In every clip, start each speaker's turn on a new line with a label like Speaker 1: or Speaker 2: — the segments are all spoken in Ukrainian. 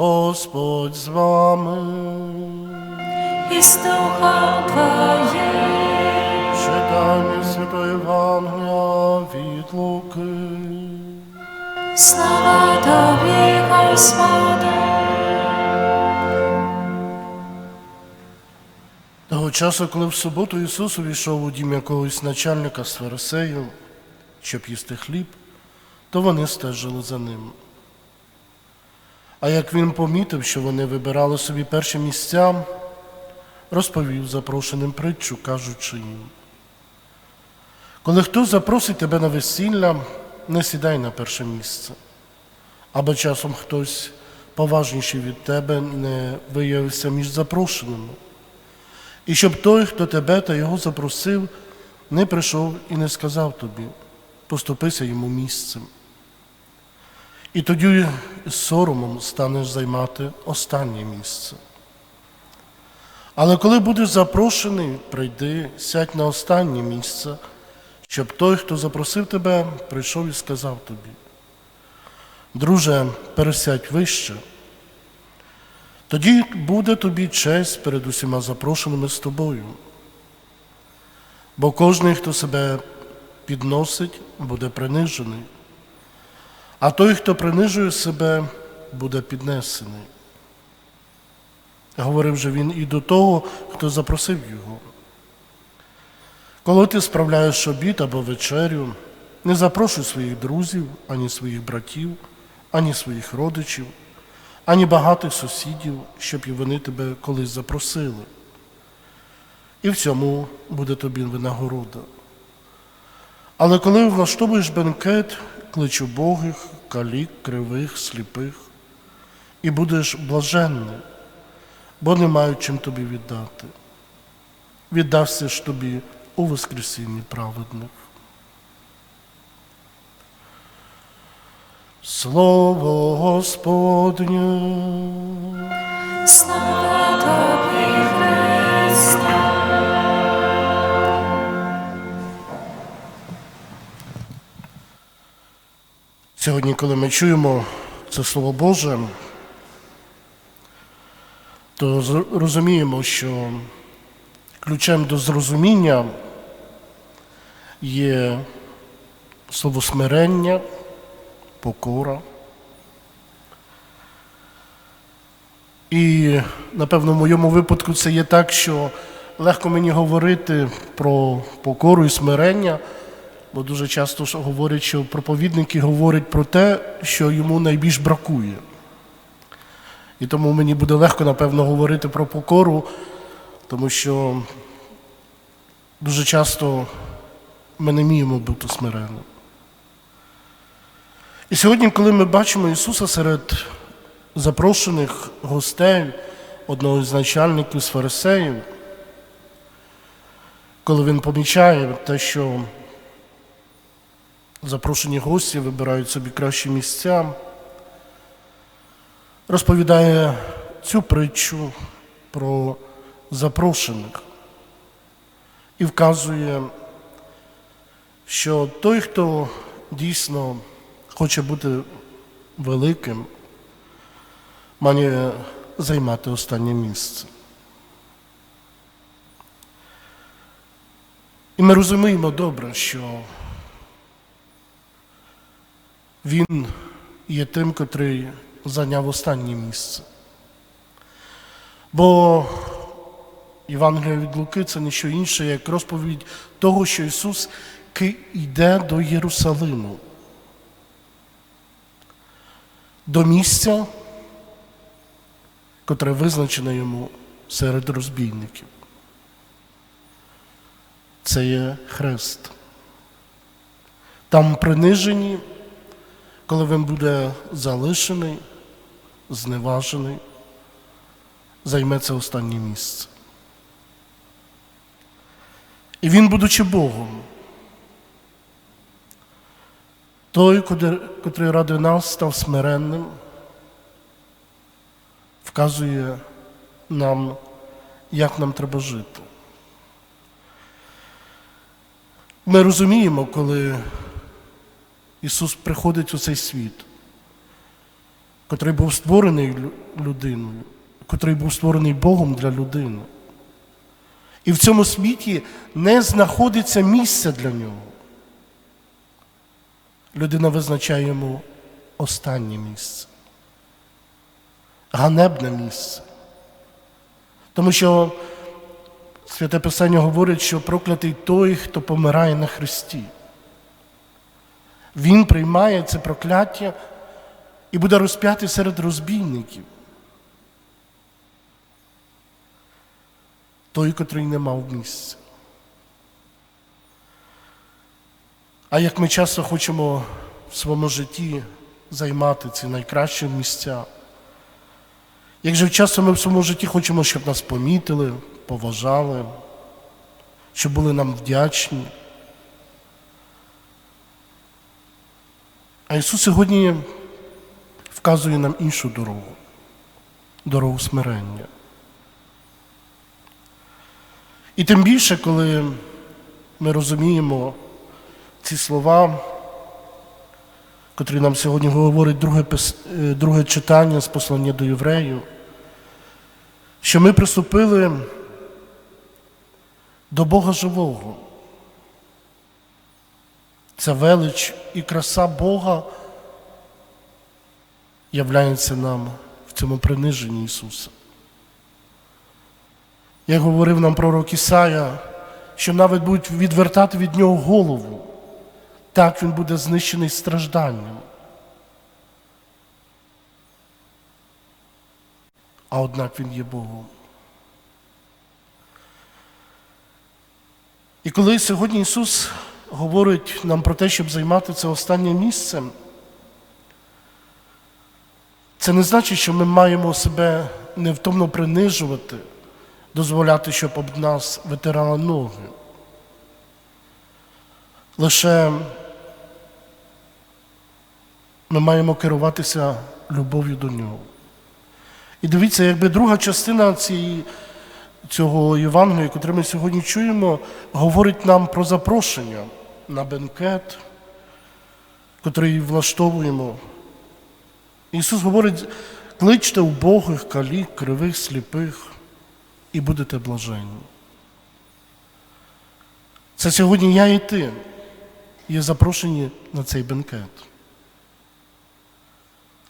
Speaker 1: Господь з вами.
Speaker 2: і з духом Твоїм.
Speaker 1: Читання Святої Євангелія від Луки.
Speaker 2: Слава Тобі, Господи.
Speaker 1: Того часу, коли в суботу Ісус увійшов у дім якогось начальника з фарисеїв, щоб їсти хліб, то вони стежили за ним. А як він помітив, що вони вибирали собі перші місця, розповів запрошеним притчу, кажучи їм. Коли хтось запросить тебе на весілля, не сідай на перше місце, або часом хтось поважніший від тебе не виявився між запрошеними. І щоб той, хто тебе та його запросив, не прийшов і не сказав тобі, поступися йому місцем. І тоді з соромом станеш займати останнє місце. Але коли будеш запрошений, прийди, сядь на останнє місце, щоб той, хто запросив тебе, прийшов і сказав тобі. Друже, пересядь вище. Тоді буде тобі честь перед усіма запрошеними з тобою. Бо кожен, хто себе підносить, буде принижений, а той, хто принижує себе, буде піднесений. Говорив же він і до того, хто запросив його. Коли ти справляєш обід або вечерю, не запрошуй своїх друзів, ані своїх братів, ані своїх родичів ані багатих сусідів, щоб і вони тебе колись запросили. І в цьому буде тобі винагорода. Але коли влаштовуєш бенкет, клич убогих, калік, кривих, сліпих, і будеш блаженний, бо не мають чим тобі віддати. Віддасться ж тобі у Воскресінні праведних. Слово Господнє.
Speaker 2: Слава Тобі, Христе.
Speaker 1: Сьогодні, коли ми чуємо це Слово Боже, то розуміємо, що ключем до зрозуміння є слово смирення, покора. І, напевно, в моєму випадку це є так, що легко мені говорити про покору і смирення, бо дуже часто говорять, що проповідники говорять про те, що йому найбільш бракує. І тому мені буде легко, напевно, говорити про покору, тому що дуже часто ми не вміємо бути смиренним. І сьогодні, коли ми бачимо Ісуса серед запрошених гостей, одного з начальників з фарисеїв, коли він помічає те, що запрошені гості вибирають собі кращі місця, розповідає цю притчу про запрошених і вказує, що той, хто дійсно хоче бути великим, має займати останнє місце. І ми розуміємо добре, що він є тим, котрий зайняв останнє місце. Бо Євангелія від Луки це не що інше, як розповідь того, що Ісус йде до Єрусалиму, до місця, котре визначене йому серед розбійників. Це є хрест. Там принижені, коли він буде залишений, зневажений, займе це останнє місце. І він, будучи Богом, той, котрий- ради нас став смиренним, вказує нам, як нам треба жити. Ми розуміємо, коли Ісус приходить у цей світ, котрий був створений людиною, котрий був створений Богом для людини. І в цьому світі не знаходиться місця для нього. Людина визначає йому останнє місце, ганебне місце. Тому що Святе Писання говорить, що проклятий той, хто помирає на Христі. Він приймає це прокляття і буде розп'ятий серед розбійників. Той, котрий не мав місця. А як ми часто хочемо в своєму житті займати ці найкращі місця, як же часто ми в своєму житті хочемо, щоб нас помітили, поважали, щоб були нам вдячні. А Ісус сьогодні вказує нам іншу дорогу дорогу смирення. І тим більше, коли ми розуміємо ці слова, котрі нам сьогодні говорить друге, е, друге читання з послання до євреїв, що ми приступили до Бога живого. Ця велич і краса Бога являється нам в цьому приниженні Ісуса. Як говорив нам пророк Ісая, що навіть будуть відвертати від Нього голову, так Він буде знищений стражданням. А однак Він є Богом. І коли сьогодні Ісус говорить нам про те, щоб займати це останнє місце, це не значить, що ми маємо себе невтомно принижувати, дозволяти, щоб об нас витирали ноги. Лише ми маємо керуватися любов'ю до нього. І дивіться, якби друга частина цієї, цього Євангелія, яке ми сьогодні чуємо, говорить нам про запрошення на бенкет, котрий влаштовуємо. Ісус говорить, кличте убогих, калік, кривих, сліпих і будете блаженні. Це сьогодні я і ти є запрошені на цей бенкет.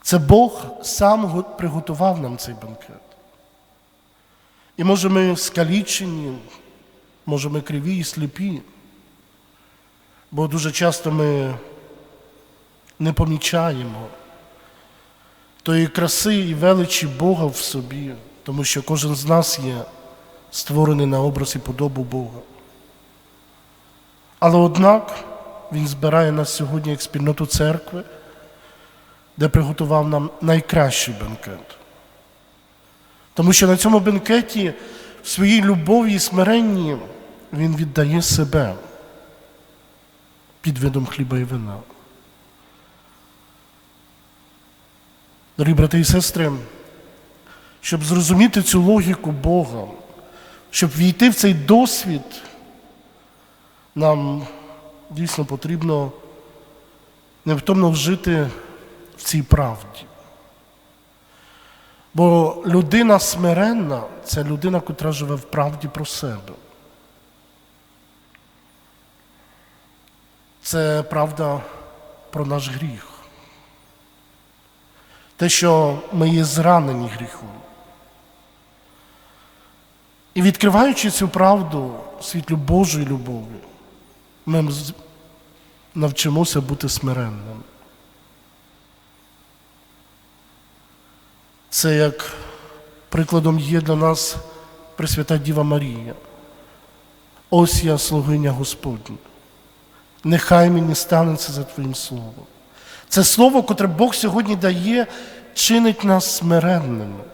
Speaker 1: Це Бог сам приготував нам цей бенкет. І може ми скалічені, може ми криві і сліпі, бо дуже часто ми не помічаємо тої краси і величі Бога в собі, тому що кожен з нас є створений на образ і подобу Бога. Але однак Він збирає нас сьогодні як спільноту церкви, де приготував нам найкращий бенкет. Тому що на цьому бенкеті в своїй любові і смиренні Він віддає себе під видом хліба і вина. Дорогі брати і сестри, щоб зрозуміти цю логіку Бога, щоб війти в цей досвід, нам дійсно потрібно невтомно вжити в цій правді. Бо людина смиренна це людина, котра живе в правді про себе. Це правда про наш гріх. Те, що ми є зранені гріхом. І відкриваючи цю правду світлю Божої любові, ми навчимося бути смиренними. Це як прикладом є для нас Пресвята Діва Марія. Ось я слугиня Господня. Нехай мені станеться за Твоїм словом. Це слово, котре Бог сьогодні дає, чинить нас смиренними.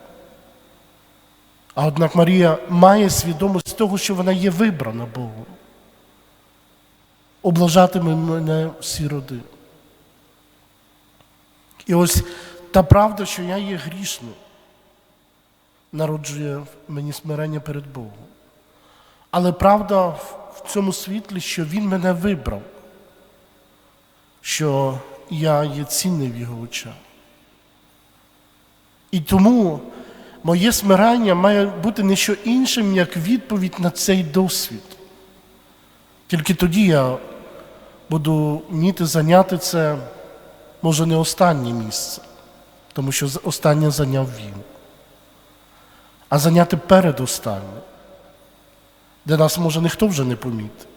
Speaker 1: А однак Марія має свідомість того, що вона є вибрана Богом. Облажатиме мене всі роди. І ось та правда, що я є грішним, народжує мені смирення перед Богом. Але правда в цьому світлі, що Він мене вибрав, що я є цінний в його очах. І тому моє смирення має бути не що іншим, як відповідь на цей досвід. Тільки тоді я буду вміти зайняти це, може, не останнє місце, тому що останнє зайняв він, а зайняти передостаннє, де нас може ніхто вже не помітить.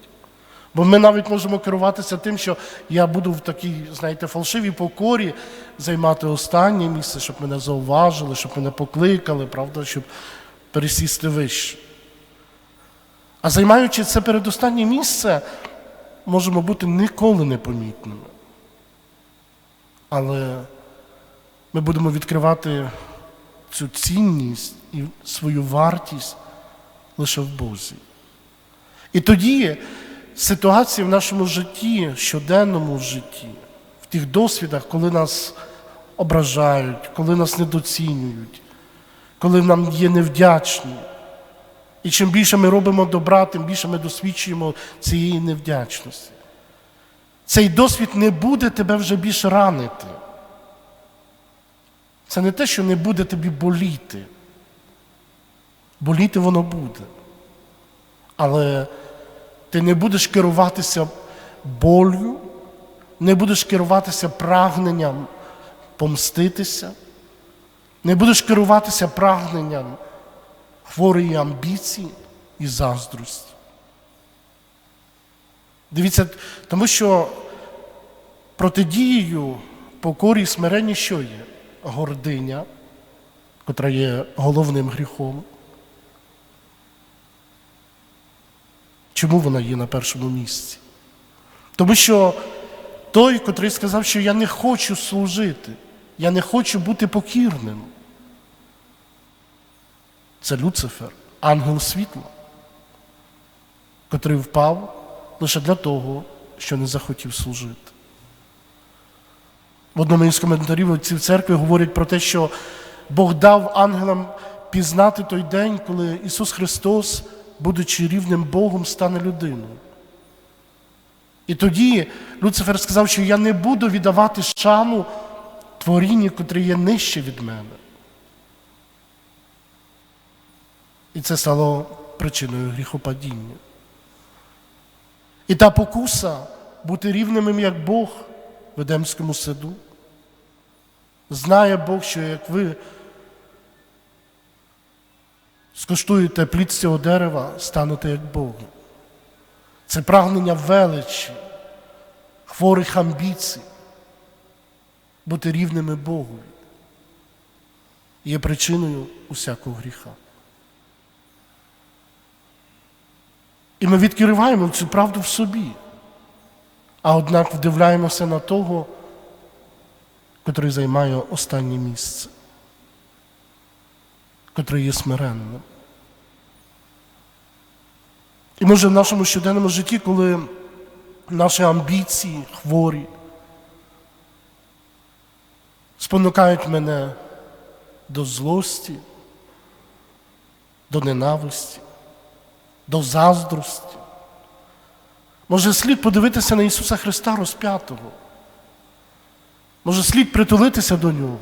Speaker 1: Бо ми навіть можемо керуватися тим, що я буду в такій, знаєте, фальшивій покорі займати останнє місце, щоб мене зауважили, щоб мене покликали, правда, щоб пересісти вище. А займаючи це передостаннє місце, можемо бути ніколи непомітними. Але ми будемо відкривати цю цінність і свою вартість лише в Бозі. І тоді ситуації в нашому житті, щоденному житті, в тих досвідах, коли нас ображають, коли нас недоцінюють, коли нам є невдячні. І чим більше ми робимо добра, тим більше ми досвідчуємо цієї невдячності. Цей досвід не буде тебе вже більше ранити. Це не те, що не буде тобі боліти. Боліти воно буде. Але ти не будеш керуватися болю, не будеш керуватися прагненням помститися, не будеш керуватися прагненням хворої амбіції і заздрості. Дивіться, тому що протидією покорі і смиренні що є? Гординя, котра є головним гріхом. Чому вона є на першому місці? Тому що той, котрий сказав, що я не хочу служити, я не хочу бути покірним. Це Люцифер, ангел світла, котрий впав лише для того, що не захотів служити. В одному із коментарів отці в церкві говорять про те, що Бог дав ангелам пізнати той день, коли Ісус Христос, будучи рівним Богом, стане людиною. І тоді Люцифер сказав, що я не буду віддавати шану творінню, котре є нижче від мене. І це стало причиною гріхопадіння. І та покуса бути рівним, як Бог в Едемському саду. Знає Бог, що як ви скуштуєте плід цього дерева, станете як Боги. Це прагнення величі, хворих амбіцій, бути рівними Богу є причиною усякого гріха. І ми відкриваємо цю правду в собі, а однак вдивляємося на того, котрий займає останнє місце, котрий є смиренним. І може в нашому щоденному житті, коли наші амбіції хворі спонукають мене до злості, до ненависті, до заздрості. Може, слід подивитися на Ісуса Христа розп'ятого. Може, слід притулитися до Нього.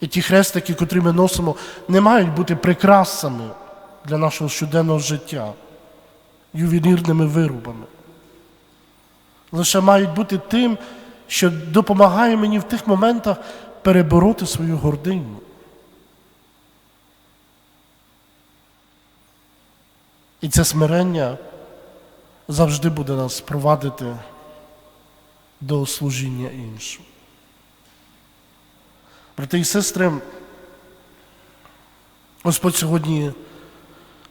Speaker 1: І ті хрестики, котрі ми носимо, не мають бути прикрасами для нашого щоденного життя, ювелірними виробами. Лише мають бути тим, що допомагає мені в тих моментах перебороти свою гординю. І це смирення завжди буде нас провадити до служіння іншим. Брати і сестри, Господь сьогодні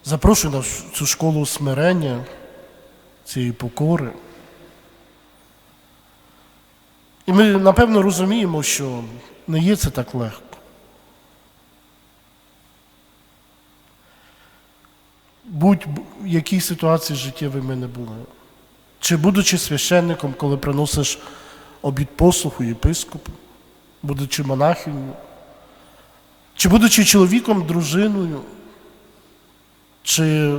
Speaker 1: запрошує нас в цю школу смирення, цієї покори. І ми напевно розуміємо, що не є це так легко. Будь в якій ситуації життєвій ми не були. Чи будучи священником, коли приносиш обід послуху єпископу, будучи монахиню, чи будучи чоловіком, дружиною, чи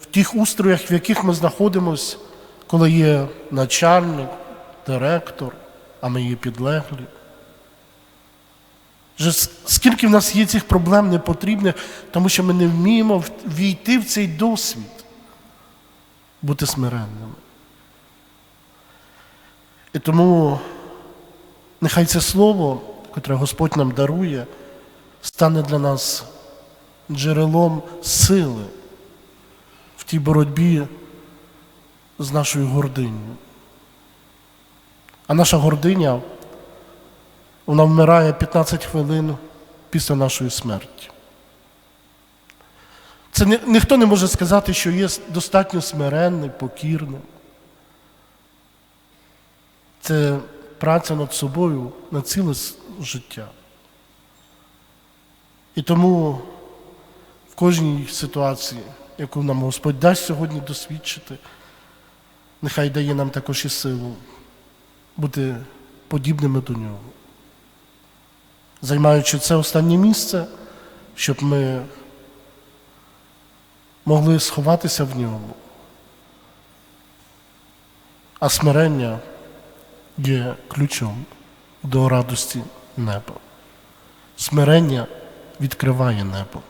Speaker 1: в тих устроях, в яких ми знаходимося, коли є начальник, директор, а ми є підлеглі. Скільки в нас є цих проблем непотрібних, тому що ми не вміємо війти в цей досвід, бути смиренними. І тому нехай це слово, котре Господь нам дарує, стане для нас джерелом сили тій боротьбі з нашою гординою. А наша гординя, вона вмирає 15 хвилин після нашої смерті. Це ні, ніхто не може сказати, що є достатньо смиренним, покірним. Це праця над собою на ціле життя. І тому в кожній ситуації, яку нам Господь дасть сьогодні досвідчити, нехай дає нам також і силу бути подібними до нього. Займаючи це останнє місце, щоб ми могли сховатися в ньому. А смирення є ключом до радості неба. Смирення відкриває небо.